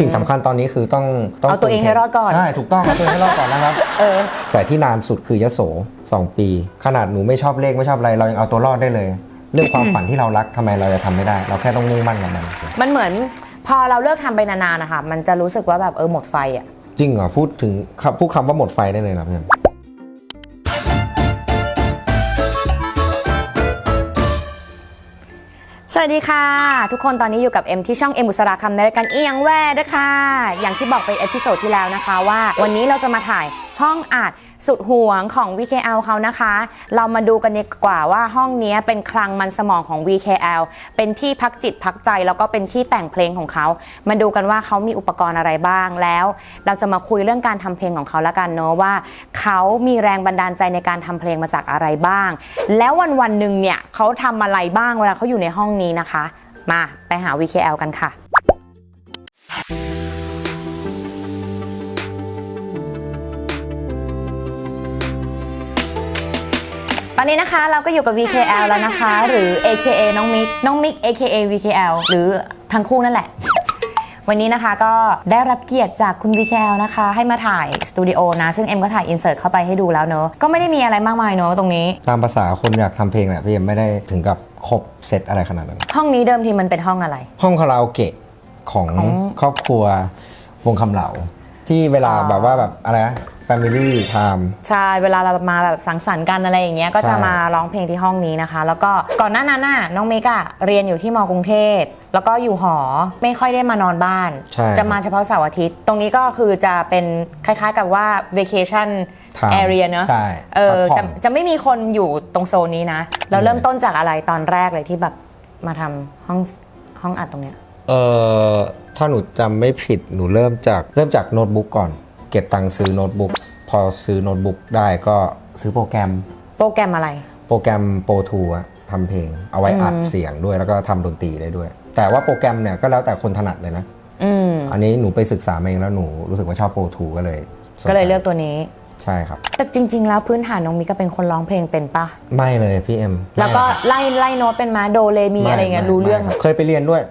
สิ่งสำคัญตอนนี้คือต้องต้องเอาตัวเองให้รอดก่อน ใช่ถูกต้องเอาตัวเองให้รอดก่อนนะครับ เออ แต่ที่นานสุดคือยโสสองปี ขนาดหนูไม่ชอบเลขไม่ชอบอะไร เรายังเอาตัวรอดได้เลย เรื่องความฝันที่เรารักทำไมเราจะทำไม่ได้ เราแค่ต้องมุ่งมั่นกับมันมันเหมือนพอเราเลิกทำไปนานๆนะคะมันจะรู้สึกว่าแบบเออหมดไฟอะ จริงเหรอพูดถึงคำพูดคำว่าหมดไฟได้เลยนะเพื่อน สวัสดีค่ะ ทุกคนตอนนี้อยู่กับเอ็มที่ช่องเอ็มบุษราคำในรายการเอียงแว่ด้วยค่ะ อย่างที่บอกไปเอพิโซดที่แล้วนะคะว่า วันนี้เราจะมาถ่าย ห้องอัดสุดห่วงของ VKL เขานะคะ เรามาดูกันดีกว่าว่าห้องนี้เป็นคลังมันสมองของ VKL เป็นที่พักจิตพักใจ แล้วก็เป็นที่แต่งเพลงของเขา มาดูกันว่าเขามีอุปกรณ์อะไรบ้างแล้ว เราจะมาคุยเรื่องการทำเพลงของเขาละกันเนาะว่า เขามีแรงบันดาลใจในการทำเพลงมาจากอะไรบ้าง แล้ววันวันหนึ่งเนี่ยเขาทำอะไรบ้างเวลาเขาอยู่ในห้องนี้นะคะ มาไปหา VKL กันค่ะต อนนี้นะคะเราก็อยู่กับ VKL แล้วนะคะ หรือ AKA น้องมิก น้องมิก AKA VKL หรือทั้งคู่นั่นแหละ วันนี้นะคะก็ได้รับเกียรติจากคุณ VKL นะคะ ให้มาถ่ายสตูดิโอนะ ซึ่งเอ็มก็ถ่ายอินเสิร์ตเข้าไปให้ดูแล้วเนอะก็ไม่ได้มีอะไรมากมายเนอะตรงนี้ ตามภาษาคนอยากทำเพลงแหละพี่เอ็มไม่ได้ถึงกับครบเซตอะไรขนาดนั้น ห้องนี้เดิมทีมันเป็นห้องอะไร ห้องคาราโอเกะของของ ครอบครัววงคำเหลา ที่เวลาอ๋อแบบว่าแบบอะไรนะ Family Time ใช่เวลาเรามาแบบสังสรรค์กันอะไรอย่างเงี้ยก็จะใช่มาร้องเพลงที่ห้องนี้นะคะ แล้วก็ก่อนหน้านั้นน่ะน้องเมกอะเรียนอยู่ที่มกรุงเทพแล้วก็อยู่หอไม่ค่อยได้มานอนบ้าน ใช่จะมาเฉพาะเสาร์อาทิตย์ ตรงนี้ก็คือจะเป็นคล้ายๆกับว่า vacation Time area เนอะใช่เออพักผ่จะอน จะไม่มีคนอยู่ตรงโซนนี้นะ เราเริ่มต้นจากอะไรตอนแรกเลยที่แบบมาทำห้องห้องอัดตรงเนี้ย เออถ้าหนูจำไม่ผิดหนูเริ่มจากเริ่มจากโน้ตบุ๊กก่อน เก็บตังค์ซื้อโน้ตบุ๊กพอซื้อโน้ตบุ๊กได้ก็ซื้อโปรแกรม โปรแกรมอะไร โปรแกรม Pro Tools อะทำเพลง เอาไว้อัดเสียงด้วยแล้วก็ทำดนตรีได้ด้วย แต่ว่าโปรแกรมเนี่ยก็แล้วแต่คนถนัดเลยนะ อืม อันนี้หนูไปศึกษามาเองแล้วหนูรู้สึกว่าชอบ Pro Tools ก็เลยสนใจก็เลยเลือกตัวนี้ ใช่ครับ แต่จริง ๆ แล้วพื้นฐานน้องมิกก็เป็นคนร้องเพลงเป็นปะ ไม่เลยพี่เอ็มแล้วก็ไล่ไล่โน้ตเป็นมาโดเรมีม่อะไรเงี้ยม่รู้เรื่อง ไม่คบเคยไปเรียนด้วย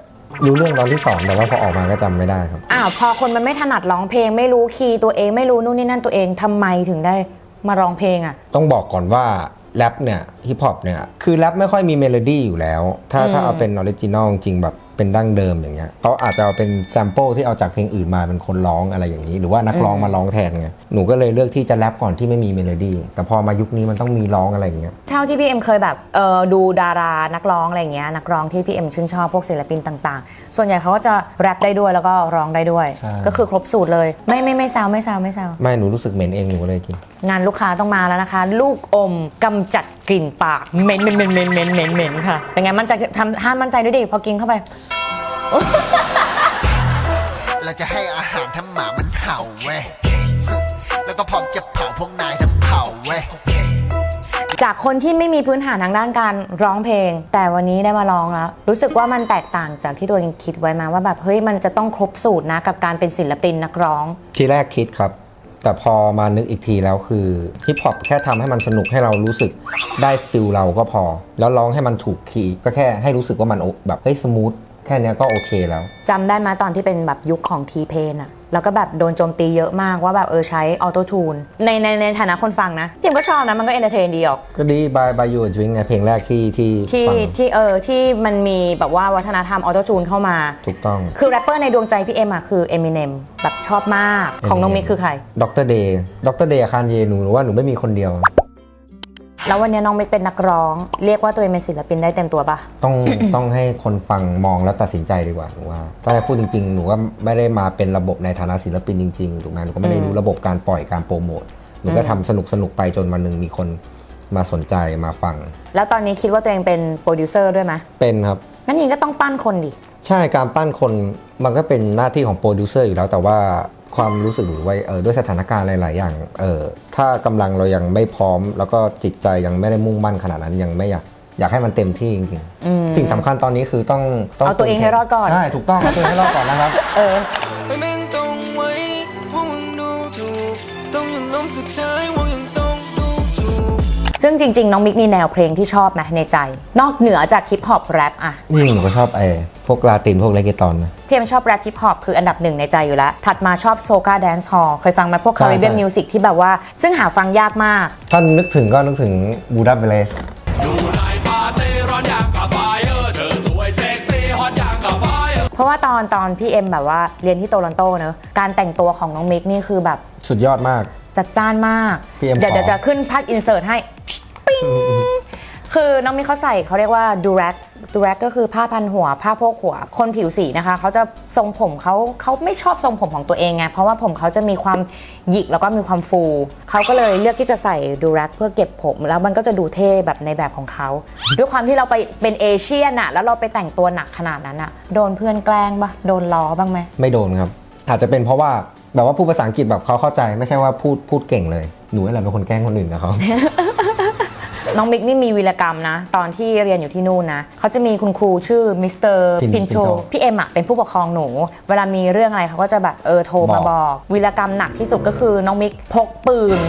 รู้เรื่องตอนที่สอนแต่ว่าพอออกมาก็จำไม่ได้ครับ อ้าวพอคนมันไม่ถนัดร้องเพลง ไม่รู้คีย์ตัวเองไม่รู้นู่นนี่นั่นตัวเองทำไมถึงได้มาร้องเพลงอะ ต้องบอกก่อนว่าแรปเนี่ยฮิปฮอปเนี่ยคือแรปไม่ค่อยมีเมโลดี้อยู่แล้ว ถ้าถ้าเอาเป็นออริจินอลจริงๆแบบ เป็นดั้งเดิมอย่างเงี้ยเขาอาจจะเอาเป็นแซมเปิลที่เอาจากเพลงอื่นมาเป็นคนร้องอะไรอย่างนี้ หรือว่านักร้องมาร้องแทนไงหนูก็เลยเลือกที่จะแรปก่อนที่ไม่มีเมโลดี้แต่พอมายุคนี้มันต้องมีร้องอะไรอย่างเงี้ยเท่าที่พี่เอ็มเคยแบบเออดูดารานักร้องอะไรเงี้ยนักร้องที่พี่เอ็มชื่นชอบพวกศิลปินต่าง ๆ ส่วนใหญ่เขาก็จะแรปได้ด้วยแล้วก็ร้องได้ด้วยใช่ก็คือครบสูตรเลยไม่ไม่ไม่แซวไม่แซวไม่แซวไม่หนูรู้สึกเหม็นเองหนูก็เลยกินงานลูกค้าต้องมาแล้วนะคะ ลูกอมกำจัดกลิ่นปากเหม็นเหม็นเหม็นเหม็นเหม็นเหม็นเหม็นค่ะเป็นไงมั่นใจทำห้ามมั่นใจด้วยดิพอกินเข้าไป เราจะให้อาหารทั้งหมามันเห่าเว้ย แล้วก็พร้อมจะเผาพวกนายทั้งเผ่าเว้ย จากคนที่ไม่มีพื้นฐานทางด้านการร้องเพลง แต่วันนี้ได้มาร้องแล้วรู้สึกว่ามันแตกต่างจากที่ตัวเองคิดไว้มาว่าแบบเฮ้ยมันจะต้องครบสูตรนะกับการเป็นศิลปินนักร้อง ทีแรกคิดครับ แต่พอมานึกอีกทีแล้วคือฮิปฮอปแค่ทำให้มันสนุกให้เรารู้สึกได้ฟิลเราก็พอ แล้วร้องให้มันถูกคีย์ก็แค่ให้รู้สึกว่ามันโอแบบเฮ้ยสมูทแค่นี้ก็โอเคแล้วจำได้ไหมตอนที่เป็นแบบยุคของทีเพนอะ แล้วก็แบบโดนโจมตีเยอะมากว่าแบบเออใช้ออโต้ทูนในในในฐานะคนฟังนะพี่เอ็มก็ชอบนะมันก็เอนเตอร์เทนดีออก ก็ดีบายบายยูดริงไงเพลงแรกที่ที่ที่ฟังที่เออที่มันมีแบบว่าวัฒนธรรมออโต้ทูนเข้ามา ถูกต้องคือแรปเปอร์ในดวงใจพี่เอ็มอะคือเอมิเนมแบบชอบมากของน้องมิกคือใครดรเดย์ดรเดย์คานเยหนูว่าหนูไม่มีคนเดียว แล้ววันนี้น้องมิกเป็นนักร้อง เรียกว่าตัวเองเป็นศิลปินได้เต็มตัวปะต้อง ต้องให้คนฟังมองแล้วตัดสินใจดีกว่าหนูว่าถ้าจะพูดจริง ๆ หนูก็ไม่ได้มาเป็นระบบในฐานะศิลปินจริงๆถูกไหมหนูก็ไม่ได้รู้ระบบการปล่อยการโปรโมทหนูก็ทำสนุกสนุกๆไปจนวันหนึ่งมีคนมาสนใจมาฟัง แล้วตอนนี้คิดว่าตัวเองเป็นโปรดิวเซอร์ด้วยไหมเป็นครับนั่นนี่ก็ต้องปั้นคนดิใช่การปั้นคนมันก็เป็นหน้าที่ของโปรดิวเซอร์อยู่แล้วแต่ว่า ความรู้สึกหรือว่าเออด้วยสถานการณ์หลาย ๆ อย่างเออถ้ากำลังเรายังไม่พร้อม แล้วก็จิตใจยังไม่ได้มุ่งมั่นขนาดนั้นยังไม่อยากอยากให้มันเต็มที่จริงๆสิ่งสำคัญตอนนี้คือต้องต้องเอาตัวเองให้รอดก่อนใช่ถูกต้องเอาตัวเองให้รอดก่อนนะครับเออ ซึ่งจริง ๆ น้องมิกมีแนวเพลงที่ชอบไหมในใจ นอกเหนือจากฮิปฮอปแรปอะนี่หนูก็ชอบไอ้พวกลาตินพวกเลเกตอนนะพี่เอ็มชอบแรปฮิปฮอปคืออันดับหนึ่งในใจอยู่แล้ว ถัดมาชอบโซกาแดนซ์ฮอลเคยฟังไหมพวกใช่คาริเบียนใช่ มิวสิกที่แบบว่า ซึ่งหาฟังยากมาก ถ้านึกถึงก็นึกถึงบูดาเบเลสเพราะว่าตอนตอนพี่เอ็มแบบว่าเรียนที่โตลอนโตเนอะการแต่งตัวของน้องมิกนี่คือแบบสุดยอดมาก จัดจ้านมาก พี่เอ็มเดี๋ยวขอ เดี๋ยวจะขึ้นภาพอินเสิร์ตให้ ปิ้งคือน้องมิเขาใส่เขาเรียกว่าดูแร็กดูแร็กก็คือผ้าพันหัว ผ้าโพกหัว คนผิวสีนะคะเขาจะทรงผมเขาเขาไม่ชอบทรงผมของตัวเองไงเพราะว่าผมเขาจะมีความหยิกแล้วก็มีความฟูเขาก็เลยเลือกที่จะใส่ดูแร็กเพื่อเก็บผม แล้วมันก็จะดูเท่แบบในแบบของเขาด้วยความที่เราไปเป็นเอเชียนอะแล้วเราไปแต่งตัวหนักขนาดนั้นอะโดนเพื่อนแกล้งปะโดนล้อบ้างไหมไม่โดนครับ อาจจะเป็นเพราะว่าแบบว่าพูดภาษาอังกฤษแบบเขาเข้าใจ ไม่ใช่ว่าพูดพูดเก่งเลยหนูอะไรเป็นคนแกล้งคนอื่นกับเขา น้องมิกนี่มีวีรกรรมนะ ตอนที่เรียนอยู่ที่นู่นนะเขาจะมีคุณครูชื่อมิสเตอร์ Pin- พินโช Pinto พี่เอ็มอะเป็นผู้ปกครองหนู เวลามีเรื่องอะไรเขาก็จะแบบเออโทรมาบอก บอกวีรกรรมหนักที่สุดก็คือน้องมิกพกปืน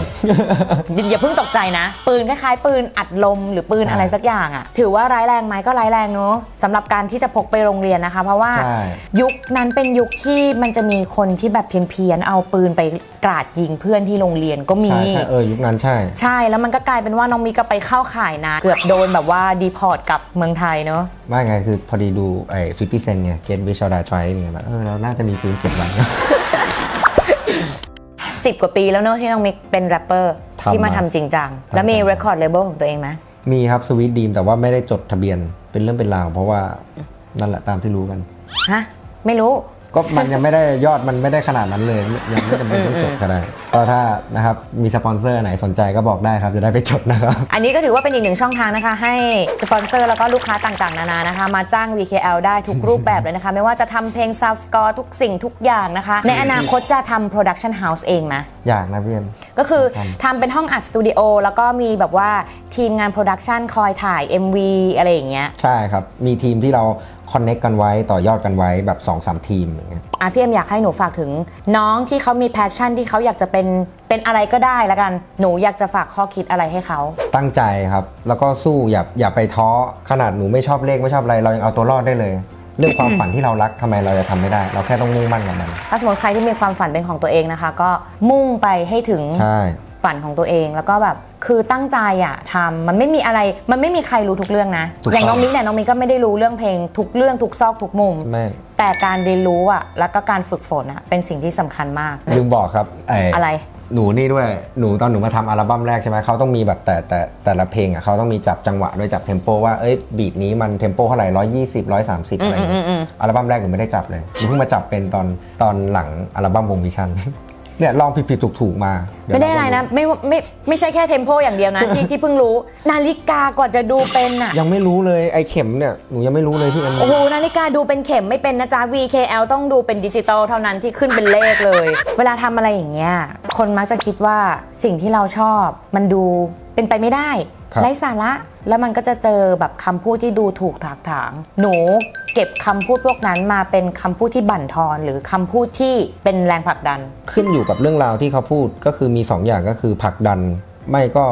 อย่าเพิ่งตกใจนะ ปืนคล้ายๆปืนอัดลมหรือปืนอะไรสักอย่างอะถือว่าร้ายแรงไหมก็ร้ายแรงเนอะสำหรับการที่จะพกไปโรงเรียนนะคะ เพราะว่าใช่ ยุคนั้นเป็นยุคที่มันจะมีคนที่แบบเพี้ยนๆเอาปืนไปกราดยิงเพื่อนที่โรงเรียนก็มี ใช่ใช่เออยุคนั้นใช่ ใช่แล้วมันก็กลายเป็นว่าน้องมิกก็ไปเข้าข่ายนะ เกือบโดนแบบว่าดีพอร์ตกลับเมืองไทยเนอะว่าไงคือพอดีดูไอ้ฟิฟตี้เซนเนี่ยเกตวิชาดาทรายเนี่ยแบบเออเราน่าจะมีปืนเก็บไว้ สิบกว่าปีแล้วเนอะที่น้องมิกเป็นแรปเปอร์ทำที่มามาทำจริงจัง แล้วมีทำมาเรคคอร์ดเลเบลของตัวเองไหมมีครับสวีทดีมแต่ว่าไม่ได้จดทะเบียนเป็นเรื่องเป็นราวเพราะว่านั่นแหละตามที่รู้กัน ฮะ ไม่รู้ ก็มันยังไม่ได้ยอดมันไม่ได้ขนาดนั้นเลย ยังไม่จำเป็นต้องจดก็ได้ก็ถ้านะครับมีสปอนเซอร์ไหนสนใจก็บอกได้ครับจะได้ไปจดนะครับ อันนี้ก็ถือว่าเป็นอีกหนึ่งช่องทางนะคะ ให้สปอนเซอร์แล้วก็ลูกค้าต่างๆ นานานะคะ มาจ้าง VKL ได้ทุกรูปแบบเลยนะคะ ไม่ว่าจะทำเพลง Sound Score ทุกสิ่งทุกอย่างนะคะ ในอนาคตจะทำ Production House เองไหม อยากนะพี่เอ็ม ก็คือครับทำเป็นห้องอัดสตูดิโอแล้วก็มีแบบว่าทีมงานโปรดักชันคอยถ่าย MV อะไรอย่างเงี้ย ใช่ครับ มีทีมที่เรา คอนเน็กกันไว้ต่อยอดกันไว้แบบ2อสทีมอย่างเงี้ยอะพี่เอ็มอยากให้หนูฝากถึง น้องที่เขามีแพชชั่นที่เขาอยากจะเป็นเป็นอะไรก็ได้แล้วกันหนูอยากจะฝากข้อคิดอะไรให้เขา ตั้งใจครับ แล้วก็สู้อย่าอย่าไปท้อขนาดหนูไม่ชอบเลขไม่ชอบอะไร เรายังเอาตัวรอดได้เลย เรื่องความฝันที่เรารักทำไมเราจะทำไม่ได้ เราแค่ต้องมุ่งมั่นกับมันถ้าสมมติใครที่มีความฝันเป็นของตัวเองนะคะ ก็มุ่งไปให้ถึง ใช่ ฝันของตัวเอง แล้วก็แบบคือตั้งใจอะทำมันไม่มีอะไรมันไม่มีใครรู้ทุกเรื่องนะ ถูกต้อง อย่างน้องมิกเนี่ยน้องมิกก็ไม่ได้รู้เรื่องเพลงทุกเรื่องทุกซอกทุกมุมไม่แต่การเรียนรู้อะแล้วก็การฝึกฝนอะเป็นสิ่งที่สำคัญมาก ลืมบอกครับไอะไร หนูนี่ด้วยหนูตอนหนูมาทำอัลบั้มแรกใช่ไหมเขาต้องมีแบบแต่แต่แต่ละเพลงอะเขาต้องมีจับจังหวะด้วยจับเทมโปว่าเอ้ยบีทนี้มันเทมโปเท่าไหร่ร้อยยี่สิบร้อยสามสิบอะไรอย่างเงี้ยอัลบั้มแรกหนูไม่ได้จับเลยหนูเพิ่งมาจับเป็นตอนตอนหลังอัลบั้มวงวิชัน เนี่ยลองผิดผิดถูกถูกๆมาเยวไม่ได้เาอะไรก็นะไม่ไม่ไม่ใช่แค่เทมโปอย่างเดียวนะ ที่ที่เพิ่งรู้ นาฬิกากว่าจะดูเป็นอะยังไม่รู้เลยไอ้เข็มเนี่ยหนูยังไม่รู้เลยพี่เอ็มโอ้โหนาฬิกาดูเป็นเข็มไม่เป็นนะจ๊ะ VKL ต้องดูเป็นดิจิตอลเท่านั้นที่ขึ้นเป็นเลขเลย เวลาทำอะไรอย่างเงี้ยคนมักจะคิดว่าสิ่งที่เราชอบ มันดูเป็นไปไม่ได้ครับ ไร้สาระแล้วมันก็จะเจอแบบคำพูดที่ดูถูกถากถาง หนูเก็บคำพูดพวกนั้นมาเป็นคำพูดที่บั่นทอน หรือคำพูดที่เป็นแรงผลักดัน ขึ้นอยู่กับเรื่องราวที่เขาพูดก็คือมี 2 อย่างก็คือผลักดัน ไม่ก็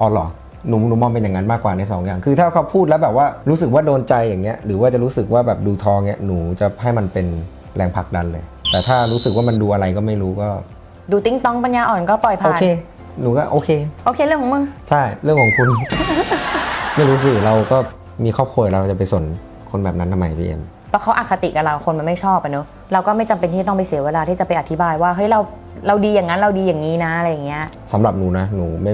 อ๋อเหรอหนูหนูมองเป็นอย่างนั้นมากกว่าใน 2 อย่าง คือถ้าเขาพูดแล้วแบบว่ารู้สึกว่าโดนใจอย่างเงี้ยหรือว่าจะรู้สึกว่าแบบดูทองเงี้ยหนูจะให้มันเป็นแรงผลักดันเลย แต่ถ้ารู้สึกว่ามันดูอะไรก็ไม่รู้ก็ ดูติ้งต้องปัญญาอ่อนก็ปล่อยโอผ่านเค หนูก็โอเค โอเคเรื่องของมึง ใช่เรื่องของคุณ ไม่รู้สิเราก็มีครอบครัวเราจะไปสนคนแบบนั้นทำไมพี่เอ็มเพราะเขาอาคติกับเราคนมันไม่ชอบอะเนอะเราก็ไม่จำเป็นที่ต้องไปเสียเวลาที่จะไปอธิบายว่าเฮ้ยเราเราดีอย่างนั้นเราดีอย่างนี้นะอะไรอย่างเงี้ย สำหรับหนูนะหนูไม่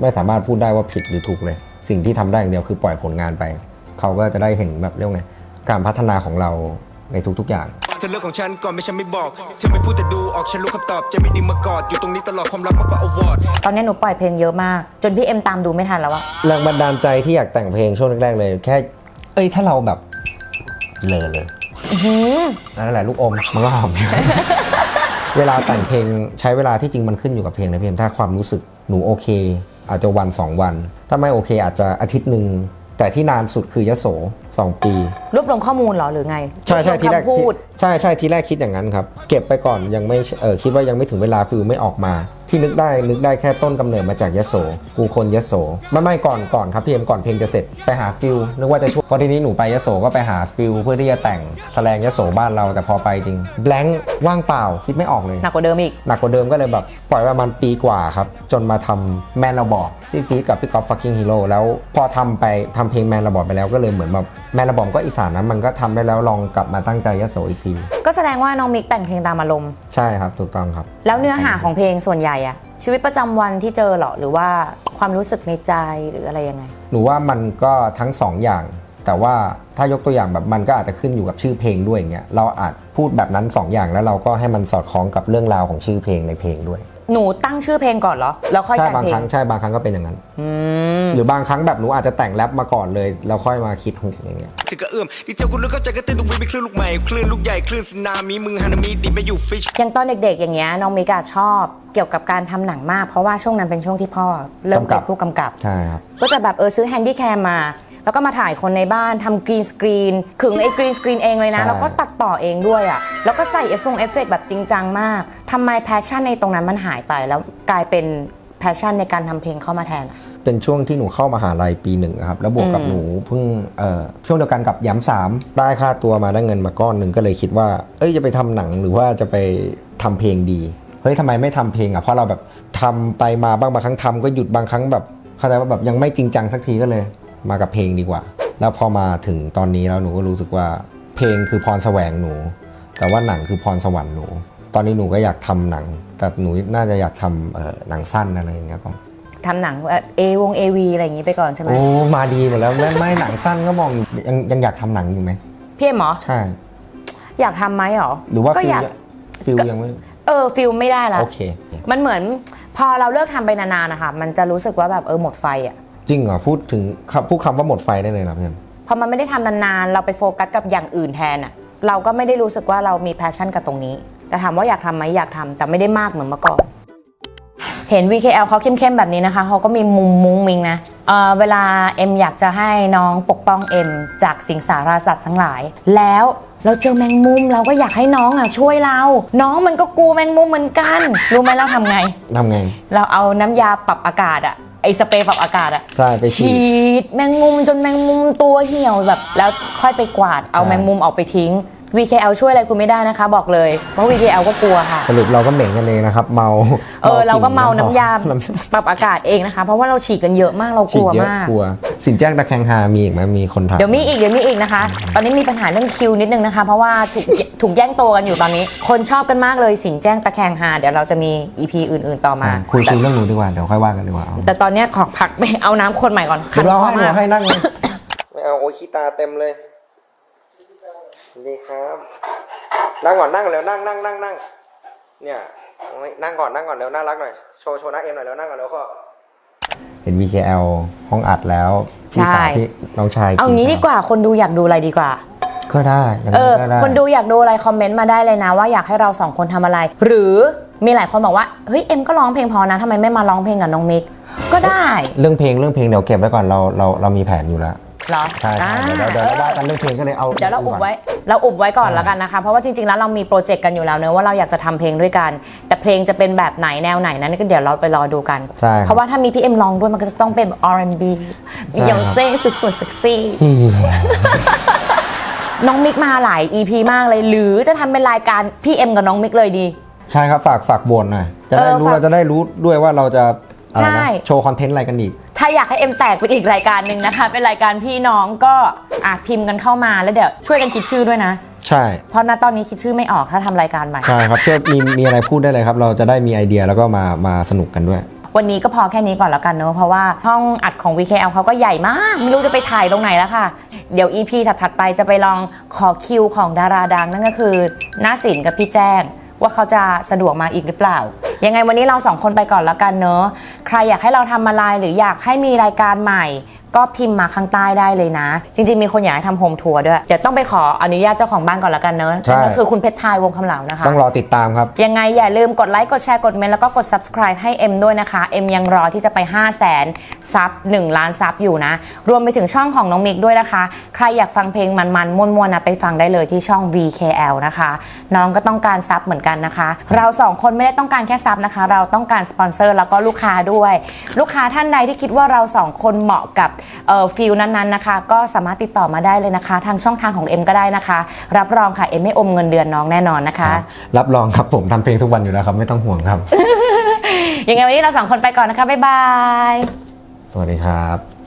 ไม่สามารถพูดได้ว่าผิดหรือถูกเลย สิ่งที่ทำได้อย่างเดียวคือปล่อยผลงานไป เขาก็จะได้เห็นแบบเรียกว่าไงการพัฒนาของเราในทุกๆอย่าง เธอเลือกของฉันก่อนไม่ฉันไม่บอก เธอไม่พูดแต่ดูออกฉันรู้คำตอบจะไม่ดึงมากอดอยู่ตรงนี้ตลอดความรักมากกว่าอวอร์ดตอนนี้หนูปล่อยเพลงเยอะมาก จนพี่เอ็มตามดูไม่ทันแล้วอะแรงบันดาลใจที่อยากแต่งเพลงช่วงแรกๆเลย แค่ เอ้ยถ้าเราแบบเลอเลยนั่นแหละลูกอมมันก็หอมอยู่ เวลาแต่งเพลงใช้เวลาที่จริงมันขึ้นอยู่กับเพลงนะพี่เอ็มถ้าความรู้สึกหนูโอเค อาจจะวันสองวัน ถ้าไม่โอเคอาจจะอาทิตย์หนึ่ง แต่ที่นานสุดคือยโสสองปี รวบรวมข้อมูลเหรอหรือไงใช่ใช่วบทีวมแรกคำพูด ที่ใช่ใช่ทีแรกคิดอย่างนั้นครับ เก็บไปก่อนยังไม่เออคิดว่ายังไม่ถึงเวลาฟิลไม่ออกมา ที่นึกได้นึกได้แค่ต้นกำเนิดมาจากยโส กูคนยโสไม่ไม่ก่อนก่อนครับพี่เอ็มก่อนเพลงจะเสร็จไปหาฟิลนึกว่าจะช่วยพอทีนี้หนูไปยโสก็ไปหาฟิลเพื่อที่จะแต่งแสดงยโสบ้านเราแต่พอไปจริงแบงค์ว่างเปล่าคิดไม่ออกเลยหนักกว่าเดิมอีกหนักกว่าเดิมก็เลยแบบปล่อยประมาณปีกว่าครับจนมาทำแมนระบอบพี่ฟีดกับพี่กอล์ฟฟักกิ้งฮีโร่แล้วพอทำไปทำเพลงแมนระบอบไปแล้วก็เลยเหมือนแบบแมนระบอบก็อีสานนะมันก็ทำได้แล้วลองกลับมาตั้งใจยโสอีกทีก็แสดงว่าน้องมิกแต่งเพลงตามอารมณ์ใช่ครับถูกต้องครับ แล้วเนื้อหาของเพลงส่วนใหญ่อะชีวิตประจำวันที่เจอเหรอหรือว่าความรู้สึกในใจหรืออะไรยังไง หนูว่ามันก็ทั้งสองอย่าง แต่ว่าถ้ายกตัวอย่างแบบมันก็อาจจะขึ้นอยู่กับชื่อเพลงด้วยอย่างเงี้ยเราอาจพูดแบบนั้นสองอย่างแล้วเราก็ให้มันสอดคล้องกับเรื่องราวของชื่อเพลงในเพลงด้วย หนูตั้งชื่อเพลงก่อนเหรอ แล้วค่อยใช่แต่งบางเพลคงรั้งใช่บางครั้งก็เป็นอย่างนั้น อืม หรือบางครั้งแบบหนูอาจจะแต่งแรปมาก่อนเลยแล้วค่อยมาคิดฮุกอย่างเงี้ยจะกระเอื้อมดีเทลกูรู้เข้าใจก็เต้นทุกวีเป็นคลื่นลูกใหม่คลื่นลูกใหญ่คลื่นสึนามิมึงฮานามิดีไม่อยู่ฟิช อย่างตอนเด็กๆ อย่างเงี้ยน้องมิกาชอบเกี่ยวกับการทำหนังมาก เพราะว่าช่วงนั้นเป็นช่วงที่พ่อเริ่มกำกัเป็บ นผู้กำกับ ใช่ครับ ก็จะแบบเออซื้อแฮนดี้แคมมา แล้วก็มาถ่ายคนในบ้านทำกรีนสกรีนขึงไอ้กรีนสกรีนเองเลยนะ ใช่ แล้วก็ตัดต่อเองด้วยอะ่ะ แล้วก็ใส่เอฟฟงเอฟเฟกแบบจริงจังมากทำไมแพชชั่นในตรงนั้นมันหายไป แล้วกลายเป็นแพชชั่นในการทำเพลงเข้ามาแทนอะ เป็นช่วงที่หนูเข้ามาหาลัยปีหนึ่งอะครับ แล้วบวกกับอืม หนูเพิ่งเอ่อช่วงเดียวกันกับย้ำสามได้ค่าตัวมาได้เงินมาก้อนหนึ่งก็เลยคิดว่า เอ้ยจะไปทำหนังหรือว่าจะไปทำเพลงดีเฮ้ยทำไมไม่ทำเพลงอะเพราะเราแบบทำไปมาบ้างบางครั้งทำก็หยุดบางครั้งแบบเข้าใจว่าแบบยังไม่จริงจังสักทีก็เลย มากับเพลงดีกว่า แล้วพอมาถึงตอนนี้แล้วหนูก็รู้สึกว่า เพลงคือพรแสวงหนู แต่ว่าหนังคือพรสวรรค์หนู ตอนนี้หนูก็อยากทำหนัง แต่หนูน่าจะอยากทำเอ่อหนังสั้นอะไรอย่างเงี้ยป่ะทำหนังเอวงเอวีอะไรอย่างงี้ไปก่อนใช่ไหมโอ้มาดีหมดแล้วไม่ไม่หนังสั้นก็มองอยู่ยังยังอยากทำหนังอยู่ไหมพี่เอ็มเหรอใช่ อยากทำไหมเหรอหรือว่าก็ฟิลอยากฟิลยังไม่เออฟิลไม่ได้ละโอเค มันเหมือนพอเราเลิกทำไปนานๆนะคะมันจะรู้สึกว่าแบบเออหมดไฟอะ จริงเหรอพูดถึงคำพูดคำว่าหมดไฟได้เลยเหรอพี่เอ็มพอมันไม่ได้ทำนานๆ เราไปโฟกัสกับอย่างอื่นแทนอะเราก็ไม่ได้รู้สึกว่าเรามีแพชชั่นกับตรงนี้ แต่ถามว่าอยากทำไหมอยากทำแต่ไม่ได้มากเหมือนเมื่อก่อน เห็น VKL เขาเข้มๆ แบบนี้นะคะ เขาก็มีมุมมุ้งมิงนะเอ่อเวลาเอ็มอยากจะให้น้องปกป้องเอ็มจากสิงสาราสัตว์ทั้งหลาย แล้วเราเจอแมงมุมเราก็อยากให้น้องอะช่วยเรา น้องมันก็กลัวแมงมุมเหมือนกัน รู้ไหมเราทำไง ทำไง เราเอาน้ำยาปรับอากาศอะ ไอสเปรย์ปรับอากาศอะใช่ไปฉีดฉีดแมงมุมจนแมงมุมตัวเหี่ยวแบบ แล้วค่อยไปกวาดเอาใช่ แมงมุมออกไปทิ้ง VKL ช่วยอะไรคุณไม่ได้นะคะ บอกเลยเพราะ VKL ก็กลัวค่ะ สรุปเราก็เหม็นกันเองนะครับ เมาเออเราก็เมาน้ำยาเราไม่ปรับอากาศเองนะคะ เพราะว่าเราฉีดกันเยอะมากเรากฉีดลัวเยอะมากกลัว สินแจ้งตะแคงหามีอีกไหมมีคนถามเดี๋ยวมีอีกเดี๋ยวมีอีกนะคะ ตอนนี้มีปัญหาเรื่องคิวนิดนึงนะคะ เพราะว่าถูกถูกแย่งตัวกันอยู่ตอนนี้ คนชอบกันมากเลยสินแจ้งตะแคงหาเดี๋ยวเราจะมี EP อื่น ๆ ต่อมาอะคุยคุยเรื่องหนูดีกว่าเดี๋ยวค่อยว่ากันดีกว่าเอาแต่ตอนเนี้ยขอพักไปเอาน้ำคนใหม่ก่อนเดี๋ยวเราให้หนูมากให้นั่งเลยไม่เอาโอชิตาเต็มเลย ดีครับ นั่งก่อนนั่งเร็วนั่งนั่งนั่งนั่งเนี่ยเอาไว้นั่งก่อนนั่งก่อนเร็วน่ารักหน่อยโชว์โชว์หน้าเอ็มหน่อยเร็วนั่งก่อนเร็วก็เห็น VKL ห้องอัดแล้วพี่สาวพี่น้องชายเอางี้ดีกว่าคนดูอยากดูอะไรดีกว่า ก็ได้อย่างเอนั้นอก็ได้คนดูอยากดูอะไรคอมเมนต์มาได้เลยนะ ว่าอยากให้เราสองคนทำอะไร หรือมีหลายคนบอกว่าเฮ้ยเอ็มก็ร้องเพลงพอนะทำไมไม่มาร้องเพลงกับน้องมิกก็ได้ เรื่องเพลงเรื่องเพลงเดี๋ยวเก็บไว้ก่อนเราเราเรามีแผนอยู่แล้ว เหรอใช่ใช่เดี๋ยวเดี๋ยวเดี๋ยวเราว่ากันเรื่องเพลงก็เลยเอาเดี๋ยวเราอุบไว้ เราอุบไว้ก่อนแล้วกันนะคะ เพราะว่าจริงๆ แล้วเรามีโปรเจกต์กันอยู่แล้วเนอะว่าเราอยากจะทำเพลงด้วยกัน แต่เพลงจะเป็นแบบไหนแนวไหนนั้นก็เดี๋ยวเราไปรอดูกันใช่ครับเพราะว่าถ้ามีพี่เอ็มร้องด้วยมันก็จะต้องเป็น R&B มียองเซ่สุดๆเซ็กซี่น้องมิกมาหลาย EP มากเลย หรือจะทำเป็นรายการพี่เอ็มกับน้องมิกเลยดี ใช่ครับฝากฝากบนหน่อยจะได้เออรู้ฝากเราจะได้รู้ด้วยว่าเราจะอะไร ใช่นะโชว์คอนเทนต์อะไรกันอีก ถ้าอยากให้เอ็มแตกไปอีกรายการหนึ่งนะคะ เป็นรายการพี่น้องก็อะพิมพ์กันเข้ามาแล้วเดี๋ยวช่วยกันคิดชื่อด้วยนะ ใช่ เพราะณตอนนี้คิดชื่อไม่ออกถ้าทำรายการใหม่ ใช่ครับช่วยมีมีอะไรพูดได้เลยครับ เราจะได้มีไอเดียแล้วก็มามาสนุกกันด้วย วันนี้ก็พอแค่นี้ก่อนแล้วกันเนอะเพราะว่าห้องอัดของ VKL เขาก็ใหญ่มาก ไม่รู้จะไปถ่ายตรงไหนแล้วค่ะ เดี๋ยว EP ถัดๆไปจะไปลองขอคิวของดาราดังนั่นก็คือหน้าสินกับพี่แจ้ง ว่าเขาจะสะดวกมาอีกหรือเปล่า ยังไงวันนี้เราสองคนไปก่อนแล้วกันเนอะใครอยากให้เราทำอะไรหรืออยากให้มีรายการใหม่ ก็พิมพ์มาข้างใต้ได้เลยนะ จริงๆ มีคนอยากให้ทำโฮมทัวร์ด้วย เดี๋ยวต้องไปขออนุญาตเจ้าของบ้านก่อนแล้วกันเนอะใช่ นั่นก็คือคุณเพชรทายวงคำเหลานะคะ ต้องรอติดตามครับ ยังไงอย่าลืมกดไลค์กดแชร์กดเมนต์แล้วก็กด subscribe ให้เอ็มด้วยนะคะ เอ็มยังรอที่จะไป 5 0 0แสนซับ1 ล้านซับอยู่นะ รวมไปถึงช่องของน้องมิกด้วยนะคะ ใครอยากฟังเพลงมันๆม่วนๆนะไปฟังได้เลยที่ช่อง VKL นะคะ น้องก็ต้องการซับเหมือนกันนะคะ เราสองคนไม่ได้ต้องการแค่ซับนะคะ เราต้องการสปอนเซอร์แล้วก็ลูกค้าด้วย ลูกค้าท่านใดที่คิดว่าเราสองคนเหมาะกับเอ่อฟิลนั้นๆนะคะ ก็สามารถติดต่อมาได้เลยนะคะ ทางช่องทางของเอ็มก็ได้นะคะ รับรองค่ะเอ็มไม่อมเงินเดือนน้องแน่นอนนะคะ รับรองครับผมทำเพลงทุกวันอยู่แล้วครับ ไม่ต้องห่วงครับ ยังไงวันนี้เราสองคนไปก่อนนะคะบ๊ายบาย สวัสดีครับ